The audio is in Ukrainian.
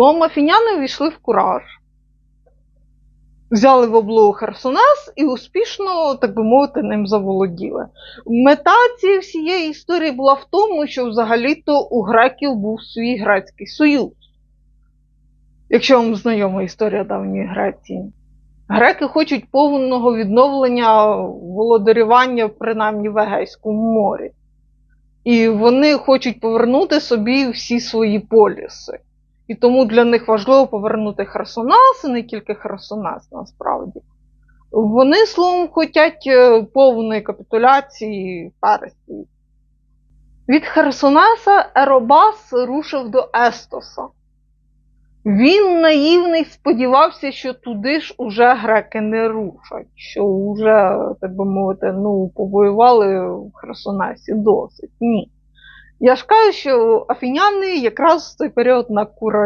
Тому афіняни увійшли в кураж, взяли в облогу Херсонес і успішно, так би мовити, ним заволоділи. Мета цієї всієї історії була в тому, що взагалі-то у греків був свій грецький союз. Якщо вам знайома історія давньої Греції. Греки хочуть повного відновлення володарювання, принаймні в Егейському морі. І вони хочуть повернути собі всі свої поліси. І тому для них важливо повернути Херсонес, і не тільки Херсонес насправді. Вони, словом, хочуть е, повної капітуляції Персії. Від Херсонеса Еробас рушив до Естоса. Він наївний сподівався, що туди ж уже греки не рушать, що вже, так би мовити, ну, повоювали в Херсонесі досить. Ні. Я ж кажу, що афіняни якраз в той період на куражі.